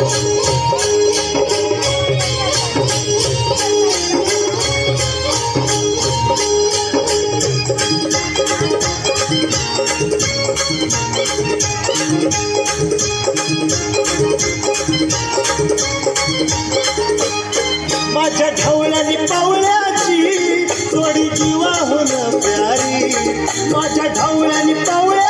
माझ्या ढवळ्याने पावळ्याची थोडी जीवा होणं प्यारी. माझ्या ढवळ्याने पावळ्या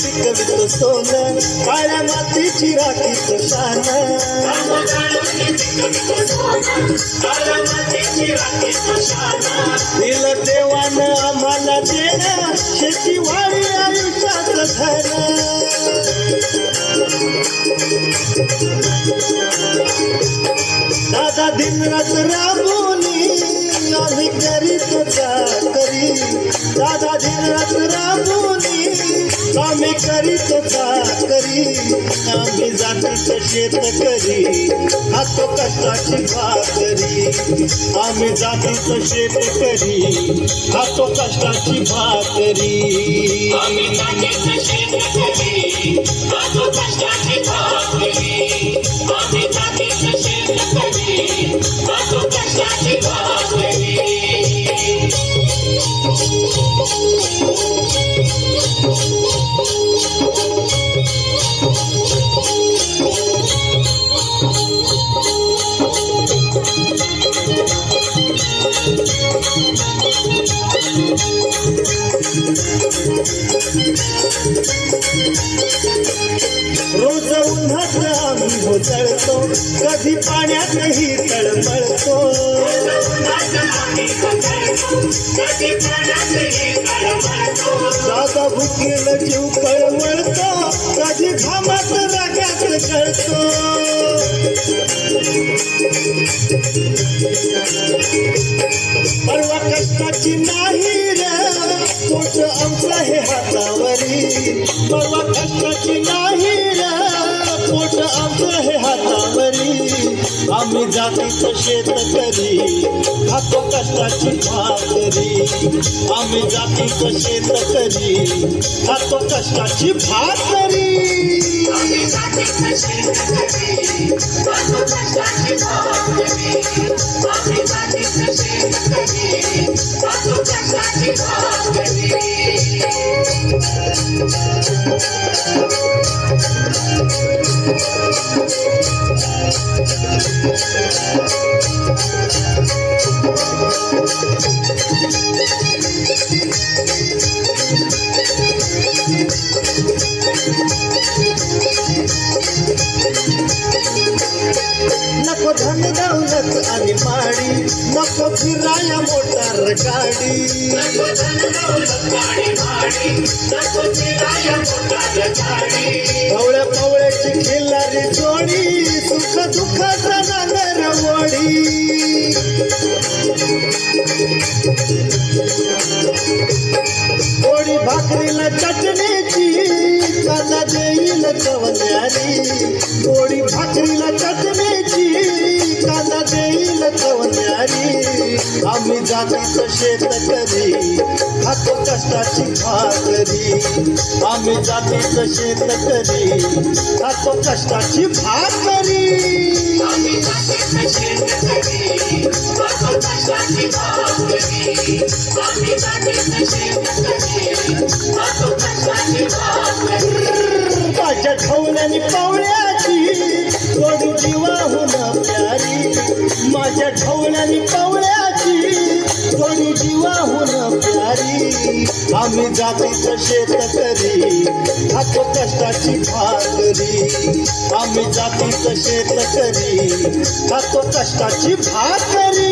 मातीची कवित सोनं काळ्या मातीची राखीचं शान दिलं देवानं आम्हाला देणं शेती शेतीवाडी आयुष्यात धन दादा दिनरात राबोनी आम्ही करीत करी दादा दिनरात राबवली करीत करी आम्ही जातीचं शेतकरी खातो कष्टाची भाकरी. आम्ही जातीचं शेतकरी खातो कष्टाची भाकरी. आम्ही जातीच शेत करी हातो कष्टाची रोज उन्हात आम्ही होतळतो. कधी पाण्यातही तळमळतो. दादा भुकेल जीव कळवळतो कधी घामात राग्यात कळतो परवा नाही रे. तोच आमचं हे हातावरी. परवा कष्टाची नाही रे. तोच आमचं हे हातावरी. आम्ही जातीचं शेत करी खातो कष्टाची भाकरी. आम्ही जातीचं शेत करी खातो कष्टाची भाकरी. नको धन दौलत आणि पाणी नको फिराया मोठ पवळ्या पवळ्याची खिल्लारी जोडी सुख दुःखाचा नांगर वडी पोळी भाकरीला चटणीची कांदा देईल चवण्यारी पोळी भाकरीला चटणीची कांदा देईल चवण्यारी आम्ही जातीचं शेतकरी खातो कष्टाची भाकरी आम्ही जातीचं शेतकरी खातो कष्टाची भाकरी माझ्या ढवल्याने पावळ्याची थोडी जीवाहून माझ्या ढवळ्यानी पवळ्याची माहून प्यारी आम्ही जाती शेत करी खातो कष्टाची भाकरी आम्ही जाती शेत करी खातो कष्टाची भाकरी